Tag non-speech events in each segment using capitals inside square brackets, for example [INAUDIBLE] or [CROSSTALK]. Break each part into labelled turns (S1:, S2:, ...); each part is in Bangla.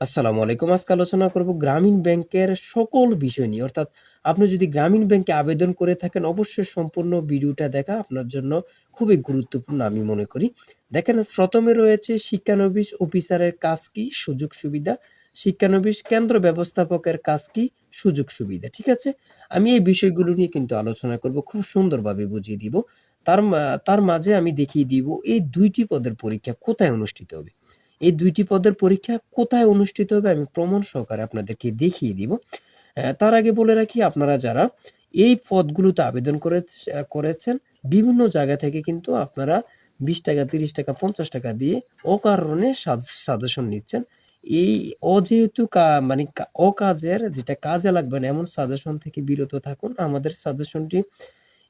S1: আসসালামু আলাইকুম। আজকে আলোচনা করব গ্রামীণ ব্যাংকের সকল বিষয় নিয়ে। অর্থাৎ আপনি যদি গ্রামীণ ব্যাংকে আবেদন করে থাকেন, অবশ্যই সম্পূর্ণ ভিডিওটা দেখা আপনার জন্য খুবই গুরুত্বপূর্ণ আমি মনে করি। দেখেন, প্রথমে রয়েছে শিক্ষানবিশ অফিসারের কাজ কি? সুযোগ সুবিধা। শিক্ষানবিশ কেন্দ্র ব্যবস্থাপকের কাজ কি? সুযোগ সুবিধা। ঠিক আছে? আমি এই বিষয়গুলো নিয়ে কিন্তু আলোচনা করব। খুব সুন্দরভাবে বুঝিয়ে দিব। তার তার মাঝে আমি দেখিয়ে দিব, এই দুইটি পদের পরীক্ষা কোথায় অনুষ্ঠিত হবে। এই দুইটি পদের পরীক্ষা কোথায় অনুষ্ঠিত হবে আমি প্রমাণ সহকারে আপনাদেরকে দেখিয়ে দিব। তার আগে বলে রাখি আপনারা যারা এই পদগুলোতে আবেদন করেছ আ করেছেন বিভিন্ন জায়গা থেকে কিন্তু আপনারা ৳২০, ৳৩০, ৳৫০ দিয়ে অকারণে সাজ সাজেশন নিচ্ছেন। এই অযেহেতু মানে অকাজের যেটা কাজে লাগবে না এমন সাজেশন থেকে বিরত থাকুন। আমাদের সাজেশনটি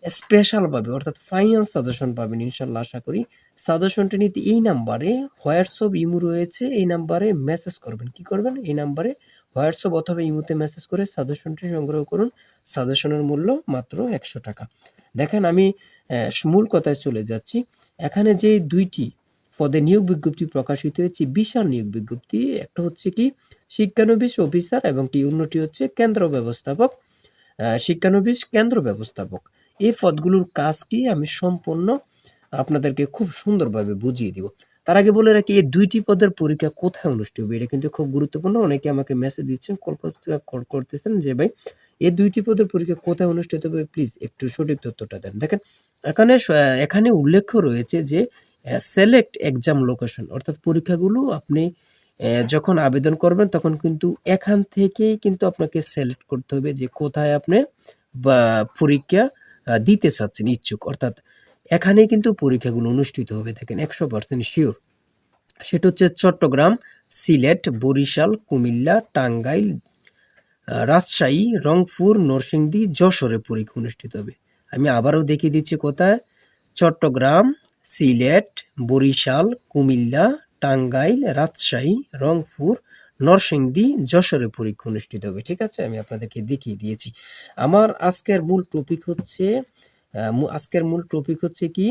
S1: স্পেশাল পাবে অর্থাৎ ফাইনাল সাজেশন পাবেন ইনশাল্লাহ আশা করি। সাজেশনটি নিতে এই নাম্বারে হোয়াটসঅ্যাপ, ইমু রয়েছে এই নাম্বারে মেসেজ করবেন। কি করবেন? এই নাম্বারে হোয়াটসঅ্যাপ অথবা ইমুতে মেসেজ করে সাজেশনটি সংগ্রহ করুন। সাজেশনের মূল্য মাত্র ৳১০০ দেখেন আমি মূল কথায় চলে যাচ্ছি। এখানে যে দুইটি পদে নিয়োগ বিজ্ঞপ্তি প্রকাশিত হয়েছে বিশাল নিয়োগ বিজ্ঞপ্তি। একটা হচ্ছে কি শিক্ষানবিশ অফিসার এবং কি অন্যটি হচ্ছে কেন্দ্র ব্যবস্থাপক। শিক্ষানবিশ কেন্দ্র ব্যবস্থাপক। এই পদগুলোর কাজ কি আমি সম্পূর্ণ আপনাদেরকে খুব সুন্দরভাবে বুঝিয়ে দিব। তার আগে বলে রাখি এই দুইটি পদের পরীক্ষা কোথায় অনুষ্ঠিত হবে? এটা কিন্তু খুব গুরুত্বপূর্ণ। অনেকে আমাকে মেসেজ দিচ্ছেন, কল কল করতেছেন যে ভাই এই দুইটি পদের পরীক্ষা কোথায় অনুষ্ঠিত হবে প্লিজ একটু সঠিক তথ্যটা দেন। দেখেন এখানে এখানে উল্লেখ্য রয়েছে যে সিলেক্ট এক্সাম লোকেশন অর্থাৎ পরীক্ষাগুলো আপনি যখন আবেদন করবেন তখন কিন্তু এখান থেকেই কিন্তু আপনাকে সিলেক্ট করতে হবে যে কোথায় আপনি বা পরীক্ষা দিতে চাচ্ছেন ইচ্ছুক। অর্থাৎ এখানেই কিন্তু পরীক্ষাগুলো অনুষ্ঠিত হবে দেখেন একশো পার্সেন্ট শিওর সেটা হচ্ছে চট্টগ্রাম, সিলেট, বরিশাল, কুমিল্লা, টাঙ্গাইল, রাজশাহী, রংপুর, নরসিংদী, যশোরে পরীক্ষা অনুষ্ঠিত হবে। আমি আবারও দেখিয়ে দিচ্ছি কোথায়? চট্টগ্রাম, সিলেট, বরিশাল, কুমিল্লা, টাঙ্গাইল, রাজশাহী, রংপুর, নরসিংদী, যশোরে পরীক্ষা অনুষ্ঠিত হবে। ঠিক আছে? আমি আপনাদেরকে দেখিয়ে দিয়েছি। আমার আজকের মূল টপিক হচ্ছে আজকের মূল টপিক হচ্ছে কি?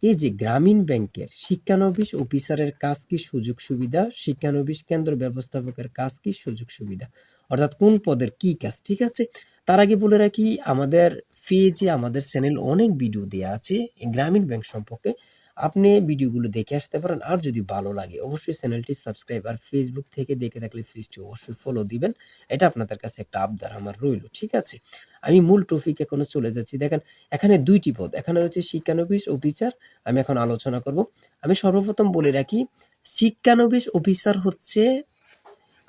S1: এই যে গ্রামীণ ব্যাংকের শিক্ষানবিশ অফিসারের কাজ কি? সুযোগ সুবিধা। শিক্ষানবিশ কেন্দ্র ব্যবস্থাপকের কাজ কি? সুযোগ সুবিধা। অর্থাৎ কোন পদের কি কাজ। ঠিক আছে? তার আগে বলে রাখি আমাদের পেজে আমাদের চ্যানেল অনেক ভিডিও দেওয়া আছে গ্রামীণ ব্যাংক সম্পর্কে। আপনি ভিডিওগুলো দেখে আসতে পারেন। আর যদি ভালো লাগে, অবশ্যই চ্যানেলটি সাবস্ক্রাইব আর Facebook থেকে দেখে থাকলে পেজটি অবশ্যই ফলো দিবেন। এটা আপনাদের কাছে একটা আবদার আমার রইল। ঠিক আছে? আমি মূল টপিকে এখনও চলে যাচ্ছি। দেখেন, এখানে দুইটি পদ। এখানে হচ্ছে শিক্ষানবিশ অফিসার, আমি এখন আলোচনা করব। আমি সর্বপ্রথম বলে রাখি, শিক্ষানবিশ অফিসার হচ্ছে,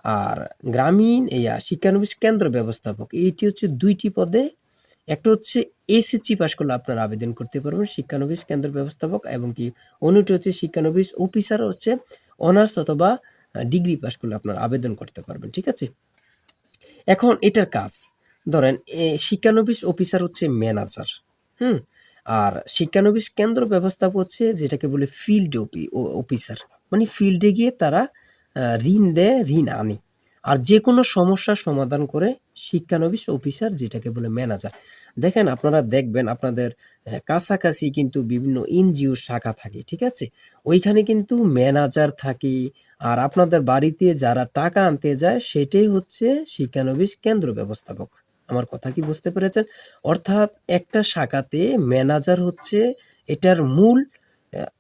S1: আর গ্রামীণ, ইয়া, শিক্ষানবিশ কেন্দ্র ব্যবস্থাপক। এইটি হচ্ছে দুইটি পদে। একটা হচ্ছে এসএসসি পাস করলে আপনারা আবেদন করতে পারবেন শিক্ষানবিশ কেন্দ্র ব্যবস্থাপক এবং কি অন্যটি হচ্ছে শিক্ষানবিশ অফিসার হচ্ছে অনার্স অথবা ডিগ্রি পাস করলে আপনারা আবেদন করতে পারবেন। ঠিক আছে? এখন এটার কাজ ধরেন শিক্ষানবিশ অফিসার হচ্ছে ম্যানেজার। হুম? আর শিক্ষানবিশ কেন্দ্র ব্যবস্থাপক হচ্ছে যেটাকে বলে ফিল্ড অফিসার। মানে ফিল্ডে গিয়ে তারা ঋণ দেয়, ঋণ আনে। আর যে কোনো সমস্যার সমাধান করে শিক্ষানবিশ অফিসার যেটাকে বলে ম্যানেজার। দেখেন, আপনারা দেখবেন আপনাদের কাছাকাছি কিন্তু বিভিন্ন এনজিও শাখা থাকে। ঠিক আছে? ওইখানে কিন্তু ম্যানেজার থাকে। আর আপনাদের বাড়িতে যারা টাকা আনতে যায়, সেটাই হচ্ছে শিক্ষানবিশ কেন্দ্র ব্যবস্থাপক। আমার কথা কি বুঝতে পেরেছেন? অর্থাৎ একটা শাখাতে ম্যানেজার হচ্ছে এটার মূল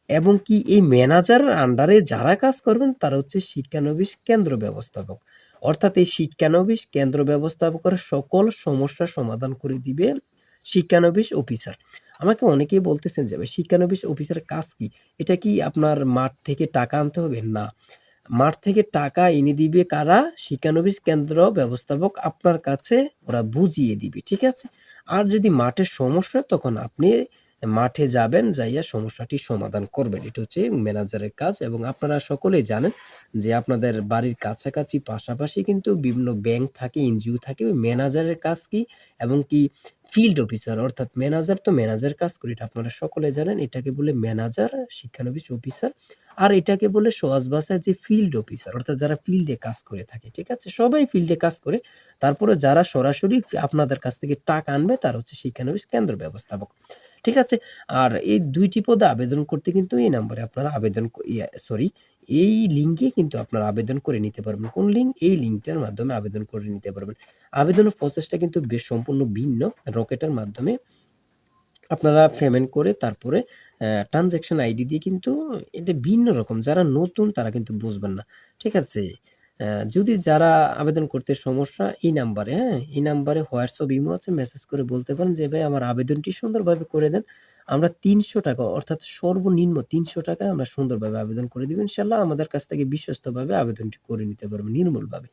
S1: এবং কি এই ম্যানেজারের আন্ডারে যারা কাজ করবেন, তারা হচ্ছে শিক্ষানবিশ কেন্দ্র ব্যবস্থাপক। অর্থাৎ এই শিক্ষানবিশ কেন্দ্র ব্যবস্থাপকের সকল সমস্যার সমাধান করে দিবে শিক্ষানবিশ অফিসার। আমাকে অনেকেই বলতেছেন যে শিক্ষানবিশ অফিসারের কাজ কি? এটা কি আপনার মাঠ থেকে টাকা আনতে হবে? না। মাঠ থেকে টাকা এনে দিবে কারা? শিক্ষানবিশ কেন্দ্র ব্যবস্থাপক আপনার কাছে, ওরা বুঝিয়ে দিবে। ঠিক আছে? আর যদি মাঠের সমস্যা তখন আপনি মাঠে যাবেন, যাইয়া সমস্যাটি সমাধান করবেন। এটা হচ্ছে ম্যানেজারের কাজ এবং আপনারা সকলেই জানেন যে আপনাদের বাড়ির কাছাকাছি পাশাপাশি কিন্তু বিভিন্ন ব্যাংক থাকে, এনজিও থাকে। ওই ম্যানেজারের কাজ কি? এবং কি ফিল্ড অফিসার অর্থাৎ ম্যানেজার তো ম্যানেজার কাজ করে এটা আপনারা সকলে জানেন। এটাকে বলে ম্যানেজার, শিক্ষানবিশ অফিসার। আর এটাকে বলে সহজ ভাষায় যে ফিল্ড অফিসার অর্থাৎ যারা ফিল্ডে কাজ করে থাকে। ঠিক আছে? সবাই ফিল্ডে কাজ করে। তারপরে যারা সরাসরি আপনাদের কাছ থেকে টাকা আনবে তার হচ্ছে শিক্ষানবিশ কেন্দ্র ব্যবস্থাপক। ঠিক আছে? আর এই দুইটি পদে আবেদন করতে কিন্তু এই নাম্বারে আপনারা আবেদন সরি এই লিঙ্কে কিন্তু আপনারা আবেদন করে নিতে পারবেন। কোন লিঙ্ক? এই লিঙ্কটার মাধ্যমে আবেদন করে নিতে পারবেন। আবেদনের প্রসেসটা কিন্তু বেশ সম্পূর্ণ ভিন্ন। রকেটের মাধ্যমে আপনারা পেমেন্ট করে তারপরে অ্যা ট্রান্সেকশন আইডি দিয়ে কিন্তু এটা ভিন্ন রকম। যারা নতুন তারা কিন্তু বুঝবেন না। ঠিক আছে? যদি যারা আবেদন করতে সমস্যা এই নাম্বারে, হ্যাঁ? এই নাম্বারে হোয়াটসঅ্যাপ, ইমো আছে মেসেজ করে বলতে পারেন যে, "ভাই আমার আবেদনটি সুন্দরভাবে করে দেন।" আমরা ৳৩০০ অর্থাৎ সর্বনিম্ন ৳৩০০ আমরা সুন্দরভাবে আবেদন করে দিব। ইনশাআল্লাহ আমাদের কাছ থেকে বিশ্বস্তভাবে আবেদনটি করে নিতে পারবেন নির্মূলভাবে।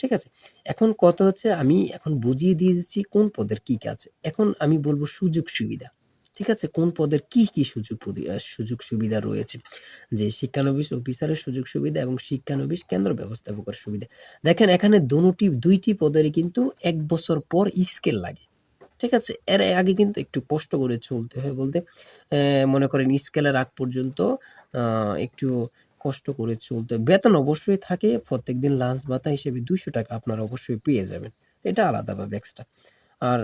S1: ঠিক আছে? এখন কত হচ্ছে আমি এখন বুঝিয়ে দিয়ে দিচ্ছি কোন পদের কি কাজ। এখন আমি বলব সুযোগ সুবিধা। ঠিক আছে? কোন পদের কি, কি সুযোগ সুযোগ সুবিধা রয়েছে। যে শিক্ষানবিশ অফিসারের সুযোগ সুবিধা এবং শিক্ষানবিশ কেন্দ্র ব্যবস্থাপকের সুবিধা। দেখেন এখানে দোনোটি ২ টি পদেরই কিন্তু এক বছর পর স্কেল লাগে। ঠিক আছে? এর আগে কিন্তু একটু কষ্ট করে চলতে হয় বলতে মনে করেন স্কেলের আগ পর্যন্ত একটু কষ্ট করে চলতে বেতন অবশ্যই থাকে। প্রত্যেকদিন লাঞ্চ ভাতা হিসেবে ৳২০০ আপনারা অবশ্যই পেয়ে যাবেন। এটা আলাদাভাবে এক্সট্রা। আর,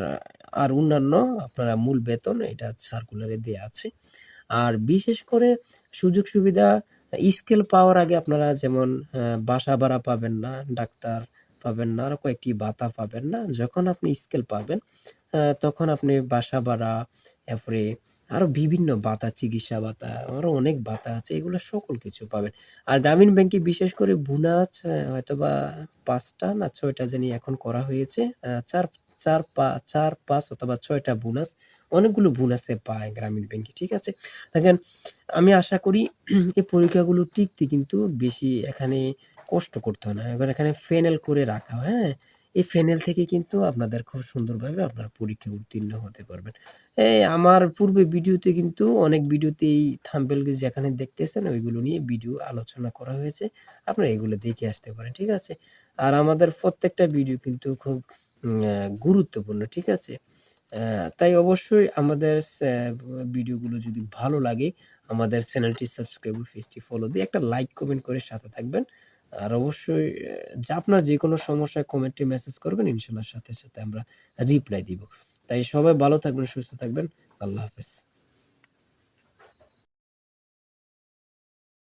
S1: আর অন্যান্য আপনারা মূল বেতন এটা সার্কুলারে দেয়া আছে। আর বিশেষ করে সুযোগ সুবিধা স্কেল পাওয়ার আগে আপনারা যেমন বাসা ভাড়া পাবেন না, ডাক্তার পাবেন না, আরও কয়েকটি ভাতা পাবেন না। যখন আপনি স্কেল পাবেন তখন আপনি বাসা ভাড়া, এরপরে আরও বিভিন্ন ভাতা, চিকিৎসা ভাতা, আরও অনেক ভাতা আছে। এগুলো সকল কিছু পাবেন। আর গ্রামীণ ব্যাংকে বিশেষ করে বোনাস অ্যা হয়তোবা পাঁচটা না ৬ টা জানি এখন করা হয়েছে। চার, চার, পা ৪, ৫ অথবা ৬ টা বোনাস। অনেকগুলো বোনাসে পায় গ্রামীণ ব্যাংকে। ঠিক আছে? দেখেন আমি আশা করি [CLEARS THROAT] এই পরীক্ষাগুলো টিকতে কিন্তু বেশি এখানে কষ্ট করতে হয় না। এবার এখানে প্যানেল করে রাখা হয়? এই প্যানেল থেকে কিন্তু আপনাদের খুব সুন্দরভাবে আপনারা পরীক্ষা উত্তীর্ণ হতে পারবেন। এই আমার পূর্বে ভিডিওতে কিন্তু অনেক ভিডিওতেই থাম্বনেল যেখানে দেখতেছেন ওইগুলো নিয়ে ভিডিও আলোচনা করা হয়েছে। আপনারা এগুলো দেখে আসতে পারেন। ঠিক আছে? আর আমাদের প্রত্যেকটা ভিডিও কিন্তু খুব গুরুত্বপূর্ণ। ঠিক আছে? তাই অবশ্যই আমাদের ভিডিওগুলো যদি ভালো লাগে আমাদের চ্যানেলটি সাবস্ক্রাইব পেজটি ফলো দিয়ে একটা লাইক, কমেন্ট করে সাথে থাকবেন। আর অবশ্যই যা আপনার যে কোনো সমস্যায় কমেন্টে মেসেজ করবেন। ইনশাল্লাহ সাথে, সাথে আমরা রিপ্লাই দিব। তাই সবাই ভালো থাকবেন, সুস্থ থাকবেন। আল্লাহ হাফেজ।